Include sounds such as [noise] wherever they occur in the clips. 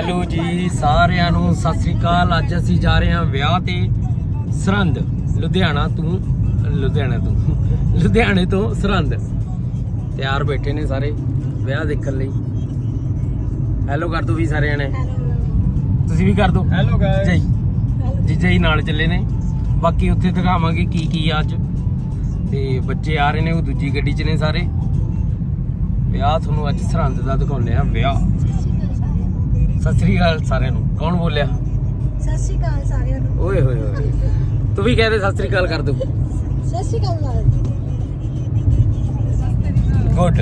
Hello ਜੀ ਸਾਰਿਆਂ ਨੂੰ ਸਤਿ ਸ੍ਰੀ ਅਕਾਲ। ਅੱਜ ਅਸੀਂ ਜਾ ਰਹੇ ਹਾਂ ਵਿਆਹ ਤੇ ਸਰਹੰਦ। ਲੁਧਿਆਣਾ ਤੋਂ ਲੁਧਿਆਣਾ ਤੋਂ ਲੁਧਿਆਣੇ ਤੋਂ ਸਰਹੰਦ। ਤਿਆਰ ਬੈਠੇ ਨੇ ਸਾਰੇ ਵਿਆਹ ਦੇਖਣ ਲਈ। ਹੈਲੋ ਕਰ ਦੋ ਵੀ ਸਾਰਿਆਂ ਨੇ। ਤੁਸੀਂ ਵੀ ਕਰ ਦੋ। ਹੈਲੋ ਜੀਜਾ ਜੀ ਜੀਜਾ ਜੀ ਨਾਲ ਚੱਲੇ ਨੇ। ਬਾਕੀ ਉੱਥੇ ਦਿਖਾਵਾਂਗੇ ਕੀ ਕੀ ਆ ਅੱਜ। ਤੇ ਬੱਚੇ ਆ ਰਹੇ ਨੇ ਉਹ ਦੂਜੀ ਗੱਡੀ 'ਚ ਨੇ ਸਾਰੇ। ਵਿਆਹ ਤੁਹਾਨੂੰ ਅੱਜ ਸਰਹੰਦ ਦਾ ਦਿਖਾਉਂਦੇ ਆ ਵਿਆਹ। ਸਤਿ ਸ੍ਰੀ ਅਕਾਲ ਸਾਰਿਆਂ ਨੂੰ। ਕੌਣ ਬੋਲਿਆ? ਸਤਿ ਸ਼੍ਰੀ ਅਕਾਲ ਸਾਰਿਆਂ ਨੂੰ। ਓਏ ਹੋਏ ਹੋਏ। ਤੂੰ ਵੀ ਕਹਦੇ ਸਤਿ ਸ੍ਰੀ ਅਕਾਲ ਕਰ ਦੋ ਸਤਿ ਸ਼੍ਰੀ ਅਕਾਲ ਨਾਲ। ਗੁੱਡ।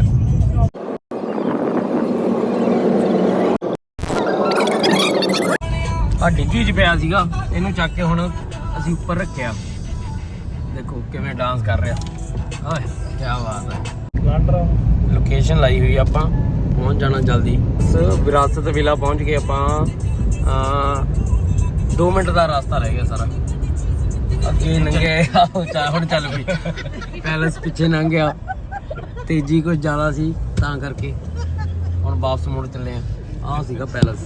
ਆ ਡਿੱਗੀ 'ਚ ਪਿਆ ਸੀਗਾ। ਇਹਨੂੰ ਚੱਕ ਕੇ ਹੁਣ ਅਸੀਂ ਉੱਪਰ ਰੱਖਿਆ। ਦੇਖੋ ਕਿਵੇਂ ਡਾਂਸ ਕਰ ਰਿਹਾ। ਓਏ ਕੀ ਬਾਤ ਹੈ। ਲਾਂਡਰਾ ਲੋਕੇਸ਼ਨ ਲਾਈ ਹੋਈ ਆਪਾਂ। ਪਹੁੰਚ ਜਾਣਾ ਜਲਦੀ। ਵਿਰਾਸਤ ਵਿਲਾ ਪਹੁੰਚ ਕੇ ਆਪਾਂ। ਆ 2 ਮਿੰਟ ਦਾ ਰਸਤਾ ਰਹਿ ਗਿਆ ਸਾਰਾ। ਅੱਗੇ ਲੰਘੇ ਆਹੋ ਚਾ ਹੁਣ ਚੱਲ ਪਈ ਪੈਲਸ ਪਿੱਛੇ ਲੰਘ ਗਿਆ। ਤੇਜ਼ੀ ਕੁਝ ਜ਼ਿਆਦਾ ਸੀ, ਤਾਂ ਕਰਕੇ। ਹੁਣ ਵਾਪਸ ਮੁੜ ਚੱਲੇ ਆ। ਆਹ ਸੀਗਾ ਪੈਲਸ।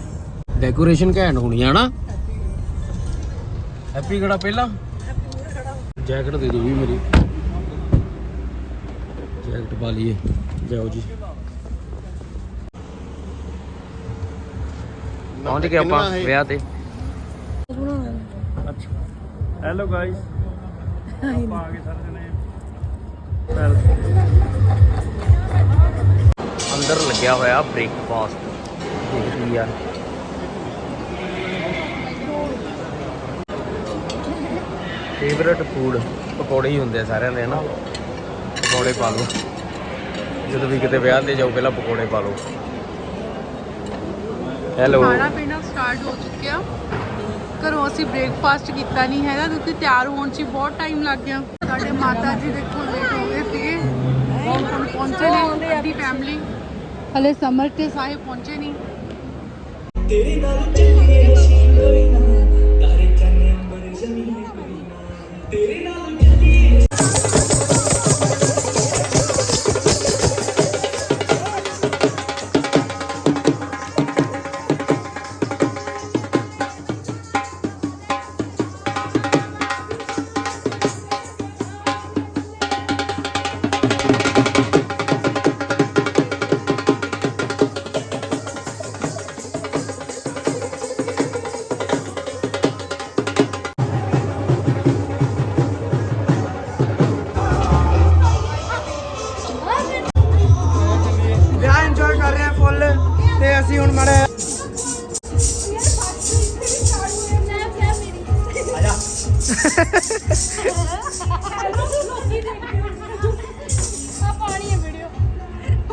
ਡੈਕੋਰੇਸ਼ਨ ਘੈਂਟ ਹੋਣੀ ਆ ਨਾ ਹੈਪੀ ਕਿਹੜਾ ਪਹਿਲਾਂ? ਜੈਕਟ ਦੇ ਦਿਓ ਵੀ ਮੇਰੀ। ਜੈਕਟ ਪਾ ਲਈਏ। ਜਾਓ ਜੀ। ਪਹੁੰਚ ਗਏ ਆਪਾਂ ਵਿਆਹ ਤੇ। ਅੱਛਾ। ਹੈਲੋ ਗਾਇਸ ਆਪਾਂ ਆ ਗਏ ਸਾਰੇ ਜਣੇ। ਅੰਦਰ ਲੱਗਿਆ ਹੋਇਆ ਬ੍ਰੇਕਫਾਸਟ ਦੇਖੀ ਯਾਰ। ਫੇਵਰਟ ਫੂਡ ਪਕੌੜੇ ਹੀ ਹੁੰਦੇ ਆ ਸਾਰਿਆਂ ਦੇ ਨਾ ਪਕੌੜੇ ਪਾ ਲਓ। ਜਦੋਂ ਵੀ ਕਿਤੇ ਵਿਆਹ ਤੇ ਜਾਓ ਪਹਿਲਾਂ ਪਕੌੜੇ ਪਾ ਲਓ। ਹੈਲੋ ਖਾਣਾ ਪੀਣਾ ਸਟਾਰਟ ਹੋ ਚੁੱਕਿਆ। ਘਰੋਂ ਅਸੀਂ ਬ੍ਰੇਕਫਾਸਟ ਕੀਤਾ ਨਹੀਂ ਹੈਗਾ ਕਿਉਂਕਿ ਤਿਆਰ ਹੋਣ 'ਚ ਬਹੁਤ ਟਾਈਮ ਲੱਗ ਗਿਆ। ਸਾਡੇ ਮਾਤਾ ਜੀ ਦੇਖੋ ਲੇਟ ਹੋ ਗਏ ਸੀਗੇ। ਹੁਣ ਹੁਣ ਪਹੁੰਚੇ ਨੇ ਅੱਧੀ ਫੈਮਿਲੀ ਹਲੇ ਸਮਰ ਤੇ ਸਾਹਿਬ ਪਹੁੰਚੇ ਨਹੀਂ ਵਿਆਹ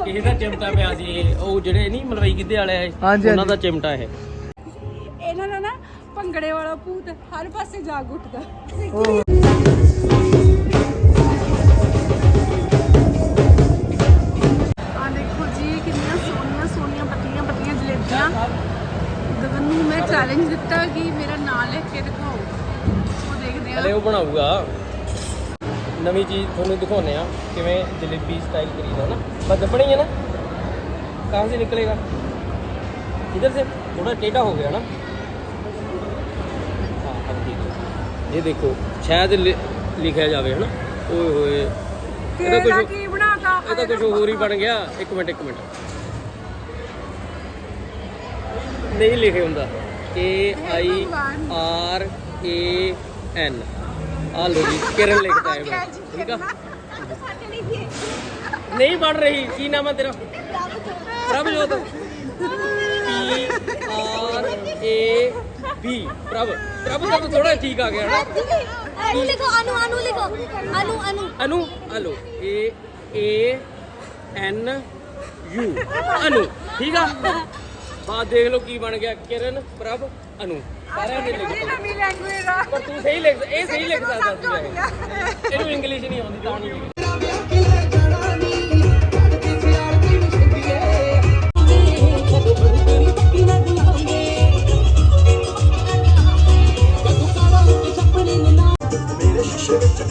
ਕਿਸੇ ਦਾ ਚਿਮਟਾ ਪਿਆ ਸੀ ਇਹ, ਉਹ ਜਿਹੜੇ ਨਹੀਂ ਮਲਵਈ ਗਿੱਧੇ ਵਾਲੇ ਆ ਇਹ, ਹਾਂਜੀ, ਉਹਨਾਂ ਦਾ ਚਿਮਟਾ ਇਹ। ਇਹਨਾਂ ਦਾ ਨਾ ਭੰਗੜੇ ਵਾਲਾ ਭੂਤ ਹਰ ਪਾਸੇ ਜਾਗ ਉੱਠਦਾ। ਹਲੇ ਆ ਉਹ ਬਣਾਊਗਾ ਨਵੀਂ ਚੀਜ਼ ਤੁਹਾਨੂੰ ਦਿਖਾਉਨੇ ਆ ਕਿਵੇਂ ਜਲੇਬੀ ਸਟਾਈਲ ਕਰੀਦਾ ਨਾ ਬਸ ਦੱਬਣੀ ਹੈ ਨਾ ਕਹਾਂ से निकलेगा इधर से थोड़ा टेढ़ा हो गया ना हाँ अब ठीक है ये देखो शायद लि- ਲਿਖਿਆ ਜਾਵੇ ਹਨਾ ਓਏ ਹੋਏ ਇਹਦਾ ਤੇਰਾ ਕੁਝ ਕੀ ਬਣਾਤਾ ਇਹ ਤਾਂ ਕੁਝ ਹੋਰ ਹੀ ਬਣ ਗਿਆ ਇੱਕ ਮਿੰਟ ਇੱਕ ਮਿੰਟ ਨਹੀਂ ਲਿਖੇ ਹੁੰਦਾ K I R A N ਆ ਲੋ ਜੀ ਕਿਰਨ ਲਿਖਦਾ ਹੈ ਠੀਕ ਆ। ਨਹੀਂ ਬਣ ਰਹੀ ਕੀ ਨਾਮ ਹੈ ਤੇਰਾ? Prabhjot. P R A B ਪ੍ਰਭ। ਪ੍ਰਭ ਤਾਂ ਥੋੜਾ ਠੀਕ ਆ ਗਿਆ ਨਾ। ਅਨੂ ਲਿਖੋ ਅਨੂ ਅਨੂ ਲਿਖੋ। Anu Anu. Anu hello A A N U Anu ਠੀਕ ਆ? ਬਾਅਦ ਦੇਖ ਲਓ ਕੀ ਬਣ ਗਿਆ। ਕਿਰਨ ਪ੍ਰਭ ਅਨੂ। ਸਾਰਿਆਂ ਦੇ ਲਿਖ ਨਵੀਂ ਲੈਂਗੁਏਜ ਆ। ਪਰ ਤੂੰ ਸਹੀ ਲਿਖ ਇਹ ਸਹੀ ਲਿਖ ਸਕਦਾ ਸੀ। ਇਹਨੂੰ ਇੰਗਲਿਸ਼ ਨਹੀਂ ਆਉਂਦੀ ਤਾਂ ਨਹੀਂ।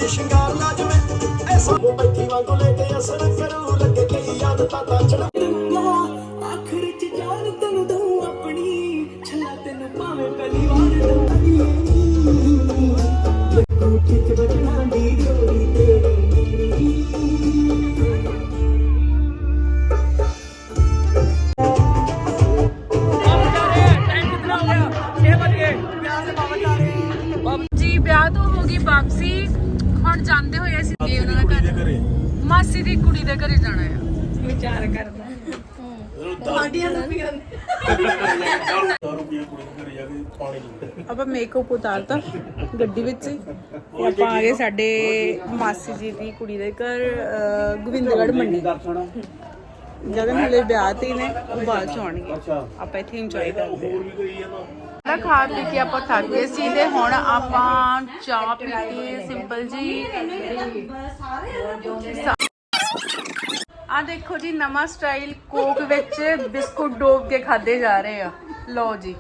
ਸ਼ਿੰਗਾਰ ਲਾ ਜਵੇਂ। ਐਸਾ ਉਹ ਬੈਠੀ ਵਾਂਗੂ ਲੈ ਕੇ ਅਸਰ ਕਰੂ ਲੱਗੇ ਕਈ ਆਦਤਾਂ ਤਾਂ ਛੜ ਆਖਰ ਮਾਸੀ ਦੀ ਕੁੜੀ ਦੇ ਘਰੇ ਜਾਣਾ ਆ। ਆਪਾਂ ਮੇਕਅਪ ਉਤਾਰਤਾ ਗੱਡੀ ਵਿੱਚ ਹੀ। ਤੇ ਆਪਾਂ ਆ ਗਏ ਸਾਡੇ ਮਾਸੀ ਜੀ ਦੀ ਕੁੜੀ ਦੇ ਘਰ ਅਹ, ਗੋਬਿੰਦਗੜ੍ਹ ਮੰਡੀ। ਜਦੋਂ ਹਲੇ ਵਿਆਹ ਤੇ ਨੇ ਉਹ ਬਾਅਦ ਚ ਆਉਣਗੇ। ਆਪਾਂ ਇੱਥੇ ਇੰਜੋਏ ਕਰਦੇ ਹਾਂ। ਖਾ ਪੀ ਕੇ ਆਪਾਂ ਥੱਕ ਗਏ ਸੀ ਤੇ ਹੁਣ ਆਪਾਂ ਚਾਹ ਪੀ ਕੇ ਸਿੰਪਲ ਜੀ। ਆ ਦੇਖੋ ਜੀ ਨਵਾਂ ਸਟਾਈਲ ਕੋਕ ਵਿੱਚ ਬਿਸਕੁਟ ਡੋਬ ਕੇ ਖਾਦੇ ਜਾ ਰਹੇ ਆ। ਲਓ ਜੀ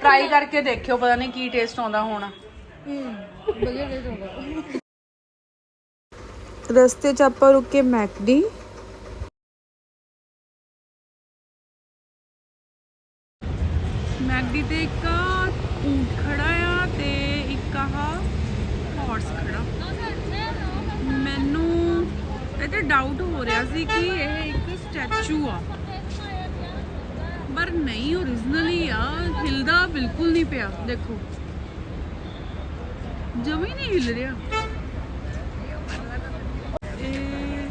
ਟਰਾਈ ਕਰਕੇ ਦੇਖਿਓ ਪਤਾ ਨਹੀਂ ਕੀ ਟੇਸਟ ਆਉਂਦਾ ਹੋਣਾ। ਰਸਤੇ 'ਚ ਆਪਾਂ ਰੁਕੇ ਮੈਕਡੀ। ਮੈਕਡੀ ਤੇ ਇੱਕ ਊਂਟ ਖੜਾ ਆ ਤੇ ਇੱਕ ਆਹ ਹਾਰਸ ਖੜਾ। ਮੈਨੂੰ ਇਹ ਤੇ ਡਾਊਟ ਹੋ ਰਿਹਾ ਸੀ ਕਿ ਇਹ ਇੱਕ ਸਟੈਚੂ ਆ ਪਰ ਨਹੀਂ ਓਰੀਜਨਲੀ ਆ ਹਿਲਦਾ ਬਿਲਕੁਲ ਨਹੀਂ ਪਿਆ ਦੇਖੋ ਜਮੀ ਨਹੀਂ ਹਿਲ ਰਿਹਾ ਇਹ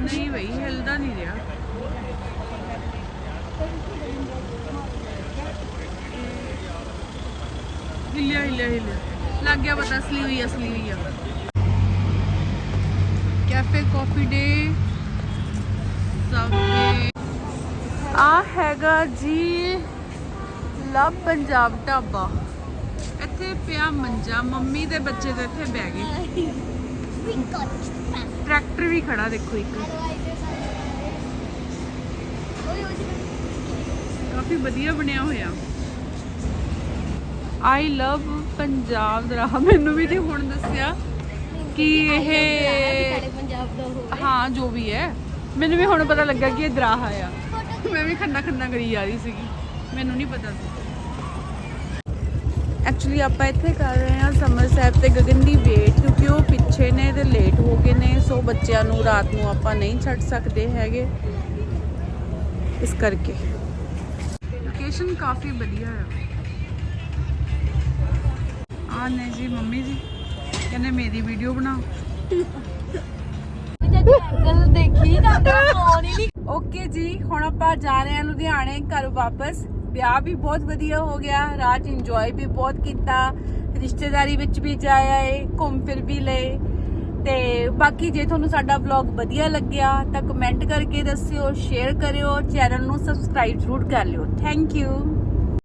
ਨਹੀਂ ਬਈ ਹਿਲਦਾ ਨਹੀਂ ਰਿਹਾ ਹਿੱਲਿਆ ਹਿੱਲਿਆ ਹਿੱਲਿਆ ਲੱਗ ਗਿਆ ਪਤਾ ਅਸਲੀ ਹੋਈ ਅਸਲੀ ਹੋਈ ਆ ਕੈਫੇ ਕਾਫੀ ਡੇ। ਸਬਵੇ ਆ ਹੈਗਾ ਜੀ ਲਵ ਪੰਜਾਬ ਢਾਬਾ। ਇੱਥੇ ਪਿਆ ਮੰਜਾ। ਮੰਮੀ ਤੇ ਬੱਚੇ ਤੇ ਇੱਥੇ ਬਹਿ ਗਏ। ਟਰੈਕਟਰ ਵੀ ਖੜਾ ਦੇਖੋ ਇੱਕ। ਕਾਫੀ ਵਧੀਆ ਬਣਿਆ ਹੋਇਆ। ਆਈ ਲਵ ਪੰਜਾਬ ਦਾ ਮੈਨੂੰ ਵੀ ਨਹੀਂ ਹੁਣ ਦੱਸਿਆ ਕਿ ਇਹ ਪੰਜਾਬ ਦਾ ਹੋ। ਹਾਂ ਜੋ ਵੀ ਹੈ। ਮੈਨੂੰ ਵੀ ਹੁਣ ਪਤਾ ਲੱਗਾ ਕਿ ਇਹ ਦਰਾਹਾ ਆ ਮੈਂ ਵੀ ਖੰਨਾ ਖੰਨਾ ਕਰੀ ਜਾ ਰਹੀ ਸੀਗੀ। ਮੈਨੂੰ ਨਹੀਂ ਪਤਾ ਸੀ। ਐਕਚੁਅਲੀ ਆਪਾਂ ਇੱਥੇ ਕਰ ਰਹੇ ਹਾਂ ਸਮਰ ਸਾਹਿਬ ਤੇ ਗਗਨ ਦੀ ਵੇਟ ਕਿਉਂਕਿ ਉਹ ਪਿੱਛੇ ਨੇ ਤੇ ਲੇਟ ਹੋ ਗਏ ਨੇ ਸੋ ਬੱਚਿਆਂ ਨੂੰ ਰਾਤ ਨੂੰ ਆਪਾਂ ਨਹੀਂ ਛੱਡ ਸਕਦੇ ਹੈਗੇ। ਇਸ ਕਰਕੇ। ਲੋਕੇਸ਼ਨ ਕਾਫੀ ਵਧੀਆ ਹੈ ਆ ਨੇ ਜੀ ਮੰਮੀ ਜੀ। ਕਹਿੰਦੇ ਮੇਰੀ ਵੀਡੀਓ ਬਣਾਓ। ਗੱਲ ਦੇਖੀ ਨਾ ਆਉਣ [laughs] ਹੀ ਨਹੀਂ ਓਕੇ ਜੀ ਹੁਣ ਆਪਾਂ ਜਾ ਰਹੇ ਹਾਂ ਲੁਧਿਆਣੇ ਘਰ ਵਾਪਸ। ਵਿਆਹ ਵੀ ਬਹੁਤ ਵਧੀਆ ਹੋ ਗਿਆ ਰਾਤ ਇੰਜੋਏ ਵੀ ਬਹੁਤ ਕੀਤਾ ਰਿਸ਼ਤੇਦਾਰੀ ਵਿੱਚ ਵੀ ਜਾਇਆ ਏ ਘੁੰਮ ਫਿਰ ਵੀ ਲਏ। ਤੇ ਬਾਕੀ ਜੇ ਤੁਹਾਨੂੰ ਸਾਡਾ ਵਲੌਗ ਵਧੀਆ ਲੱਗਿਆ ਤਾਂ ਕਮੈਂਟ ਕਰਕੇ ਦੱਸਿਓ ਸ਼ੇਅਰ ਕਰਿਓ ਚੈਨਲ ਨੂੰ ਸਬਸਕ੍ਰਾਈਬ ਜ਼ਰੂਰ ਕਰ ਲਿਓ। Thank you